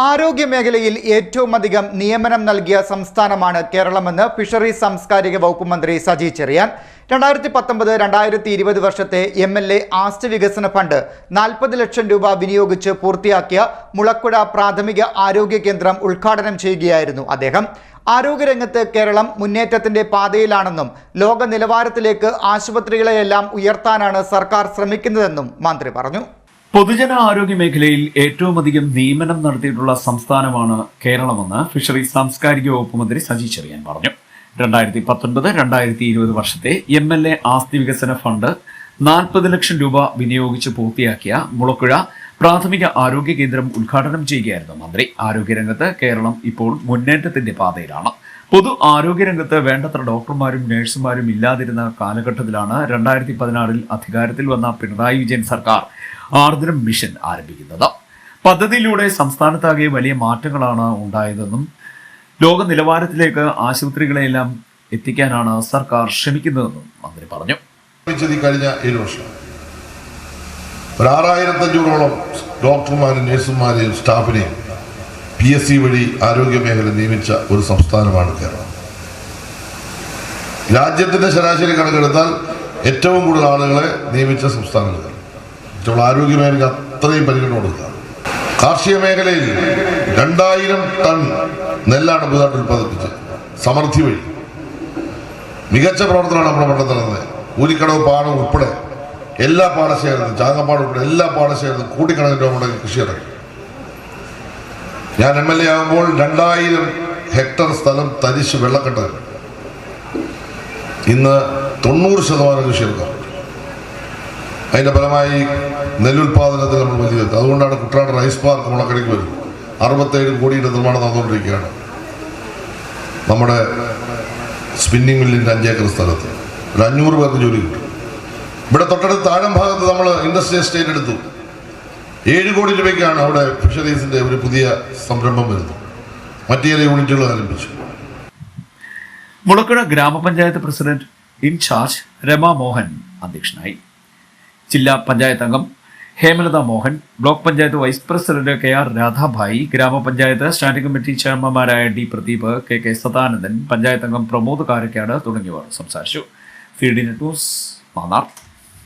ആരോഗ്യ മേഖലയിൽ ഏറ്റവും അധികം നിയമനം നൽകിയ സംസ്ഥാനമാണ് കേരളമെന്ന് ഫിഷറീസ് സാംസ്കാരിക വകുപ്പ് മന്ത്രി സജി ചെറിയാൻ. രണ്ടായിരത്തി പത്തൊമ്പത് രണ്ടായിരത്തി ഇരുപത് വർഷത്തെ എം എൽ എ ആസ്റ്റ് വികസന ഫണ്ട് നാൽപ്പത് ലക്ഷം രൂപ വിനിയോഗിച്ച് പൂർത്തിയാക്കിയ മുളക്കുഴ പ്രാഥമിക ആരോഗ്യ കേന്ദ്രം ഉദ്ഘാടനം ചെയ്യുകയായിരുന്നു അദ്ദേഹം. ആരോഗ്യരംഗത്ത് കേരളം മുന്നേറ്റത്തിന്റെ പാതയിലാണെന്നും ലോക നിലവാരത്തിലേക്ക് ആശുപത്രികളെയെല്ലാം ഉയർത്താനാണ് സർക്കാർ ശ്രമിക്കുന്നതെന്നും മന്ത്രി പറഞ്ഞു. പൊതുജന ആരോഗ്യ മേഖലയിൽ ഏറ്റവും അധികം നിയമനം നടത്തിയിട്ടുള്ള സംസ്ഥാനമാണ് കേരളമെന്ന് ഫിഷറീസ് സാംസ്കാരിക വകുപ്പ് മന്ത്രി സജി ചെറിയാൻ പറഞ്ഞു. രണ്ടായിരത്തി പത്തൊൻപത് രണ്ടായിരത്തി ഇരുപത് വർഷത്തെ എം എൽ എ ആസ്തി വികസന ഫണ്ട് നാൽപ്പത് ലക്ഷം രൂപ വിനിയോഗിച്ച് പൂർത്തിയാക്കിയ മുളക്കുഴ പ്രാഥമിക ആരോഗ്യ കേന്ദ്രം ഉദ്ഘാടനം ചെയ്യുകയായിരുന്നു മന്ത്രി. ആരോഗ്യരംഗത്ത് കേരളം ഇപ്പോൾ മുന്നേറ്റത്തിന്റെ പാതയിലാണ്. പൊതു ആരോഗ്യരംഗത്ത് വേണ്ടത്ര ഡോക്ടർമാരും നഴ്സുമാരും ഇല്ലാതിരുന്ന കാലഘട്ടത്തിലാണ് രണ്ടായിരത്തി പതിനാറിൽ അധികാരത്തിൽ വന്ന പിണറായി വിജയൻ സർക്കാർ ആർദ്രം മിഷൻ ആരംഭിക്കുന്നത്. പദ്ധതിയിലൂടെ സംസ്ഥാനത്താകെ വലിയ മാറ്റങ്ങളാണ് ഉണ്ടായതെന്നും ലോക നിലവാരത്തിലേക്ക് ആശുപത്രികളെല്ലാം എത്തിക്കാനാണ് സർക്കാർ ശ്രമിക്കുന്നതെന്നും മന്ത്രി പറഞ്ഞു. കഴിഞ്ഞ ഒരു ആറായിരത്തഞ്ഞൂറോളം ഡോക്ടർമാരും നഴ്സുമാരെയും സ്റ്റാഫിനെയും പി എസ് സി വഴി ആരോഗ്യ മേഖല നിയമിച്ച ഒരു സംസ്ഥാനമാണ് കേരളം. രാജ്യത്തിന്റെ ശരാശരി കണക്കെടുത്താൽ ഏറ്റവും കൂടുതൽ ആളുകളെ നിയമിച്ച സംസ്ഥാനങ്ങൾ നമ്മൾ ആരോഗ്യ മേഖലയ്ക്ക് അത്രയും പരിഗണന കൊടുക്കുക. കാർഷിക മേഖലയിൽ രണ്ടായിരം ടൺ നെല്ലാണ് പുതുതായിട്ട് ഉൽപ്പാദിപ്പിച്ചത് സമൃദ്ധി വഴി. മികച്ച പ്രവർത്തനമാണ് നമ്മുടെ മണ്ഡലത്തിൽ നടന്നത്. കൂലിക്കടവ് പാടം ഉൾപ്പെടെ എല്ലാ പാടശേഖരത്തിലും ചാങ്ങപ്പാട് ഉൾപ്പെടെ എല്ലാ പാടശേഖരത്തിലും കൂടിക്കണക്കിന് നമ്മുടെ കൃഷി ഇറങ്ങി ഞാൻ എം എൽ എ ആകുമ്പോൾ രണ്ടായിരം ഹെക്ടർ സ്ഥലം തരിശ് വെള്ളക്കെട്ട്. ഇന്ന് തൊണ്ണൂറ് ശതമാനം കൃഷി എടുക്കാം. അതിന്റെ ഫലമായി നെല്ലുൽപാദനത്തിൽ നമ്മൾ വലിയ അതുകൊണ്ടാണ് കുട്ടനാട് റൈസ് പാർക്ക് മുളക്കടിക്ക് വരുന്നത് അറുപത്തേഴ് കോടിയുടെ നിർമ്മാണം നടന്നുകൊണ്ടിരിക്കുകയാണ്. നമ്മുടെ സ്പിന്നിങ് മില്ലിന്റെ അഞ്ചേക്കർ സ്ഥലത്ത്. ഒരു അഞ്ഞൂറ് പേർക്ക് ജോലി കിട്ടും. ഇവിടെ തൊട്ടടുത്ത് താഴം ഭാഗത്ത് നമ്മൾ ഇൻഡസ്ട്രിയൽ എസ്റ്റേറ്റ് എടുത്തു. ഏഴ് കോടി രൂപയ്ക്കാണ് അവിടെ ഫിഷറീസിന്റെ ഒരു പുതിയ സംരംഭം വരുന്നത്. മറ്റു യൂണിറ്റുകൾ ആരംഭിച്ചു. മുളക്കുഴ ഗ്രാമപഞ്ചായത്ത് പ്രസിഡന്റ് ഇൻചാർജ് രമാ മോഹൻ അധ്യക്ഷനായി. ജില്ലാ പഞ്ചായത്ത് അംഗം Hemalatha Mohan block panchayat vice president K R Radhabhai ഗ്രാമപഞ്ചായത്ത് standing committee ചെയർമാൻമാരായ D Pradeep K K Sadanandan panchayat അംഗം പ്രമോദ് കാരക്കാട് തുടങ്ങിയവർ സംസാരിച്ചു. Net news Mannar.